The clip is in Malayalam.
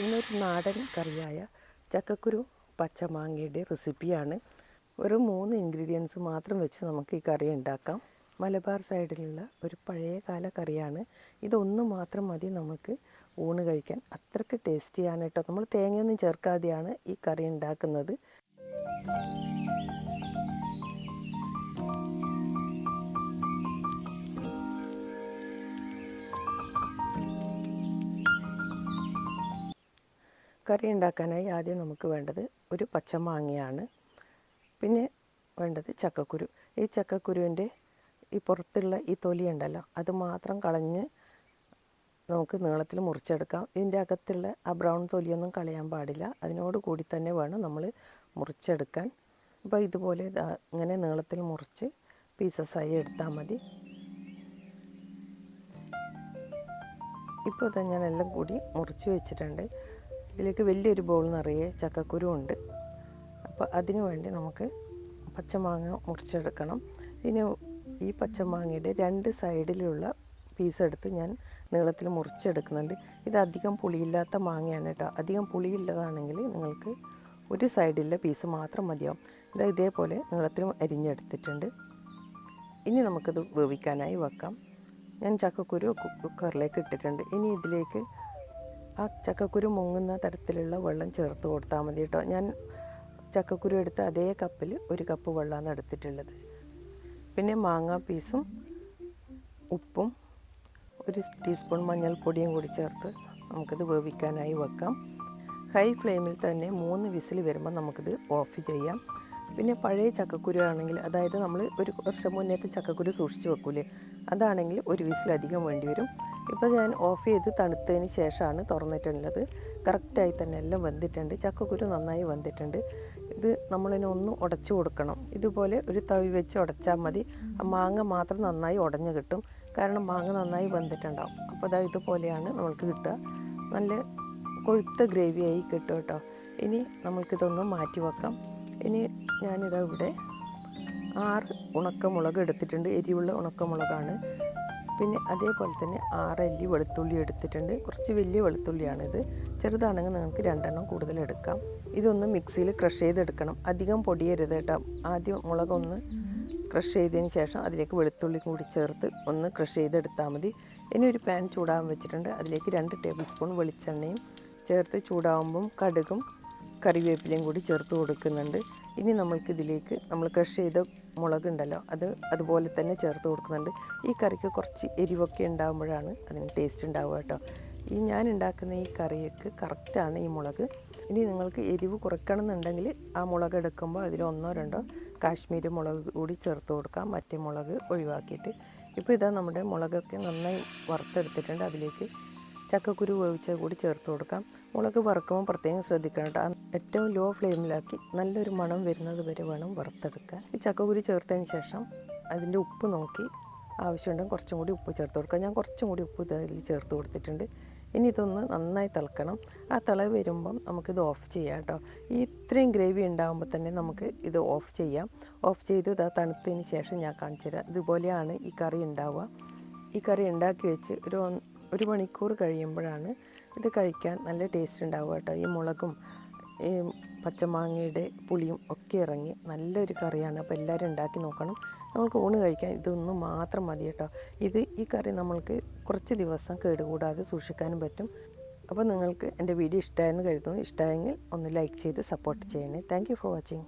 ഇന്നൊരു നാടൻ കറിയായ ചക്കക്കുരു പച്ചമാങ്ങയുടെ റെസിപ്പിയാണ്. ഒരു മൂന്ന് ഇൻഗ്രീഡിയൻസ് മാത്രം വെച്ച് നമുക്ക് ഈ കറി ഉണ്ടാക്കാം. മലബാർ സൈഡിലുള്ള ഒരു പഴയകാല കറിയാണ്. ഇതൊന്ന് മാത്രം മതി നമുക്ക് ഊണ് കഴിക്കാൻ. അത്രയ്ക്ക് ടേസ്റ്റിയാണ് കേട്ടോ. നമ്മൾ തേങ്ങയൊന്നും ചേർക്കാതെയാണ് ഈ കറി ഉണ്ടാക്കുന്നത്. കറി ഉണ്ടാക്കാനായി ആദ്യം നമുക്ക് വേണ്ടത് ഒരു പച്ചമാങ്ങയാണ്. പിന്നെ വേണ്ടത് ചക്കക്കുരു. ഈ ചക്കക്കുരുവിന്റെ ഈ പുറത്തുള്ള ഈ തൊലി ഉണ്ടല്ലോ അത് മാത്രം കളഞ്ഞ് നമുക്ക് നീളത്തിൽ മുറിച്ചെടുക്കാം. ഇതിന്റെ അകത്തുള്ള ആ ബ്രൗൺ തൊലിയൊന്നും കളയാൻ പാടില്ല. അതിനോട് കൂടി തന്നെ വേണം നമ്മൾ മുറിച്ചെടുക്കാൻ. അപ്പോൾ ഇതുപോലെ ഇങ്ങനെ നീളത്തിൽ മുറിച്ച് പീസസായി എടുത്താൽ മതി. ഇപ്പോൾ ഇതാ ഞാൻ എല്ലാം കൂടി മുറിച്ച് വെച്ചിട്ടുണ്ട്. ഇതിലേക്ക് വലിയൊരു ബൗൾ നിറയെ ചക്കക്കുരു ഉണ്ട്. അപ്പോൾ അതിനു വേണ്ടി നമുക്ക് പച്ചമാങ്ങ മുറിച്ചെടുക്കണം. ഇതിന് ഈ പച്ചമാങ്ങയുടെ രണ്ട് സൈഡിലുള്ള പീസ് എടുത്ത് ഞാൻ നീളത്തിൽ മുറിച്ചെടുക്കുന്നുണ്ട്. ഇത് അധികം പുളിയില്ലാത്ത മാങ്ങയാണ് കേട്ടോ. അധികം പുളിയില്ലതാണെങ്കിൽ നിങ്ങൾക്ക് ഒരു സൈഡിലെ പീസ് മാത്രം മതിയാവും. ഇതാ ഇതേപോലെ നീളത്തിൽ അരിഞ്ഞെടുത്തിട്ടുണ്ട്. ഇനി നമുക്കത് വേവിക്കാനായി വെക്കാം. ഞാൻ ചക്കക്കുരു കുക്കറിലേക്ക് ഇട്ടിട്ടുണ്ട്. ഇനി ഇതിലേക്ക് ആ ചക്കക്കുരു മുങ്ങുന്ന തരത്തിലുള്ള വെള്ളം ചേർത്ത് കൊടുത്താൽ മതി കേട്ടോ. ഞാൻ ചക്കക്കുരു എടുത്ത അതേ കപ്പിൽ ഒരു കപ്പ് വെള്ളമാണ് എടുത്തിട്ടുള്ളത്. പിന്നെ മാങ്ങ പീസും ഉപ്പും ഒരു ടീസ്പൂൺ മഞ്ഞൾപ്പൊടിയും കൂടി ചേർത്ത് നമുക്കിത് വേവിക്കാനായി വെക്കാം. ഹൈ ഫ്ലെയിമിൽ തന്നെ മൂന്ന് വിസിൽ വരുമ്പോൾ നമുക്കിത് ഓഫ് ചെയ്യാം. പിന്നെ പഴയ ചക്കക്കുരു ആണെങ്കിൽ അതായത് നമ്മൾ ഒരു വർഷം മുന്നേത്തെ ചക്കക്കുരു സൂക്ഷിച്ച് വെക്കൂലേ? അതാണെങ്കിൽ ഒരു വിസിലധികം വേണ്ടി വരും. ഇപ്പോൾ ഞാൻ ഓഫ് ചെയ്ത് തണുത്തതിന് ശേഷമാണ് തുറന്നിട്ടുള്ളത്. കറക്റ്റായി തന്നെ എല്ലാം വെന്തിട്ടുണ്ട്. ചക്കക്കുരു നന്നായി വെന്തിട്ടുണ്ട്. ഇത് നമ്മളിനെ ഒന്ന് ഉടച്ചു കൊടുക്കണം. ഇതുപോലെ ഒരു തവി വെച്ച് ഉടച്ചാൽ മതി. ആ മാങ്ങ മാത്രം നന്നായി ഉടഞ്ഞു കിട്ടും. കാരണം മാങ്ങ നന്നായി വെന്തിട്ടുണ്ടാവും. അപ്പോൾ അതാ ഇതുപോലെയാണ് നമ്മൾക്ക് കിട്ടുക. നല്ല കൊഴുത്ത ഗ്രേവിയായി കിട്ടും കേട്ടോ. ഇനി നമ്മൾക്കിതൊന്ന് മാറ്റി വെക്കാം. ഇനി ഞാനിതാ ഇവിടെ ആറ് ഉണക്കമുളക് എടുത്തിട്ടുണ്ട്. എരിവുള്ള ഉണക്കമുളകാണ്. പിന്നെ അതേപോലെ തന്നെ ആറല്ലി വെളുത്തുള്ളി എടുത്തിട്ടുണ്ട്. കുറച്ച് വലിയ വെളുത്തുള്ളിയാണിത്. ചെറുതാണെങ്കിൽ നിങ്ങൾക്ക് രണ്ടെണ്ണം കൂടുതൽ എടുക്കാം. ഇതൊന്ന് മിക്സിയിൽ ക്രഷ് ചെയ്തെടുക്കണം. അധികം പൊടിയരുത് കേട്ടോ. ആദ്യം മുളകൊന്ന് ക്രഷ് ചെയ്തതിന് ശേഷം അതിലേക്ക് വെളുത്തുള്ളി കൂടി ചേർത്ത് ഒന്ന് ക്രഷ് ചെയ്തെടുത്താൽ മതി. ഇനി ഒരു പാൻ ചൂടാകാൻ വെച്ചിട്ടുണ്ട്. അതിലേക്ക് രണ്ട് ടേബിൾ സ്പൂൺ വെളിച്ചെണ്ണയും ചേർത്ത് ചൂടാകുമ്പം കടുകും കറിവേപ്പിലയും കൂടി ചേർത്ത് കൊടുക്കുന്നുണ്ട്. ഇനി നമ്മൾക്കിതിലേക്ക് നമ്മൾ ക്രഷ് ചെയ്ത മുളകുണ്ടല്ലോ അത് അതുപോലെ തന്നെ ചേർത്ത് കൊടുക്കുന്നുണ്ട്. ഈ കറിക്ക് കുറച്ച് എരിവൊക്കെ ഉണ്ടാകുമ്പോഴാണ് അതിന് ടേസ്റ്റ് ഉണ്ടാവുക കേട്ടോ. ഈ ഞാൻ ഉണ്ടാക്കുന്ന ഈ കറിക്ക് കറക്റ്റാണ് ഈ മുളക്. ഇനി നിങ്ങൾക്ക് എരിവ് കുറയ്ക്കണം എന്നുണ്ടെങ്കിൽ ആ മുളക് എടുക്കുമ്പോൾ അതിൽ ഒന്നോ രണ്ടോ കാശ്മീരി മുളക് കൂടി ചേർത്ത് കൊടുക്കാം. മറ്റേ മുളക് ഒഴിവാക്കിയിട്ട്. ഇപ്പോൾ ഇതാ നമ്മുടെ മുളകൊക്കെ നന്നായി വറുത്തെടുത്തിട്ടുണ്ട്. അതിലേക്ക് ചക്കക്കുരു ഉപയോഗിച്ച് കൂടി ചേർത്ത് കൊടുക്കാം. മുളക് വറുക്കുമ്പോൾ പ്രത്യേകം ശ്രദ്ധിക്കണം കേട്ടോ. ഏറ്റവും ലോ ഫ്ലെയിമിലാക്കി നല്ലൊരു മണം വരുന്നത് വരെ വേണം വറുത്തെടുക്കാൻ. ഈ ചക്കക്കുരു ചേർത്തതിന് ശേഷം അതിന്റെ ഉപ്പ് നോക്കി ആവശ്യമുണ്ടെങ്കിൽ കുറച്ചും കൂടി ഉപ്പ് ചേർത്ത് കൊടുക്കാം. ഞാൻ കുറച്ചും കൂടി ഉപ്പ് ഇതിൽ ചേർത്ത് കൊടുത്തിട്ടുണ്ട്. ഇനി ഇതൊന്ന് നന്നായി തിളക്കണം. ആ തിള വരുമ്പം നമുക്കിത് ഓഫ് ചെയ്യാം കേട്ടോ. ഈ ഇത്രയും ഗ്രേവി ഉണ്ടാകുമ്പോൾ തന്നെ നമുക്ക് ഇത് ഓഫ് ചെയ്യാം. ഓഫ് ചെയ്ത് ഇത് തണുത്തതിന് ശേഷം ഞാൻ കാണിച്ചു തരാം ഇതുപോലെയാണ് ഈ കറി ഉണ്ടാവുക. ഈ കറി ഉണ്ടാക്കി വെച്ച് ഒരു ഒരു മണിക്കൂർ കഴിയുമ്പോഴാണ് ഇത് കഴിക്കാൻ നല്ല ടേസ്റ്റ് ഉണ്ടാവുക കേട്ടോ. ഈ മുളകും ഈ പച്ചമാങ്ങയുടെ പുളിയും ഒക്കെ ഇറങ്ങി നല്ലൊരു കറിയാണ്. അപ്പോൾ എല്ലാവരും ഉണ്ടാക്കി നോക്കണം. നമുക്ക് ഊണ് കഴിക്കാൻ ഇതൊന്നും മാത്രം മതി കേട്ടോ. ഇത് ഈ കറി നമ്മൾക്ക് കുറച്ച് ദിവസം കേടുകൂടാതെ സൂക്ഷിക്കാനും പറ്റും. അപ്പോൾ നിങ്ങൾക്ക് എന്റെ വീഡിയോ ഇഷ്ടമായെന്ന് കരുതുന്നു. ഇഷ്ടമായെങ്കിൽ ഒന്ന് ലൈക്ക് ചെയ്ത് സപ്പോർട്ട് ചെയ്യണേ. Thank for watching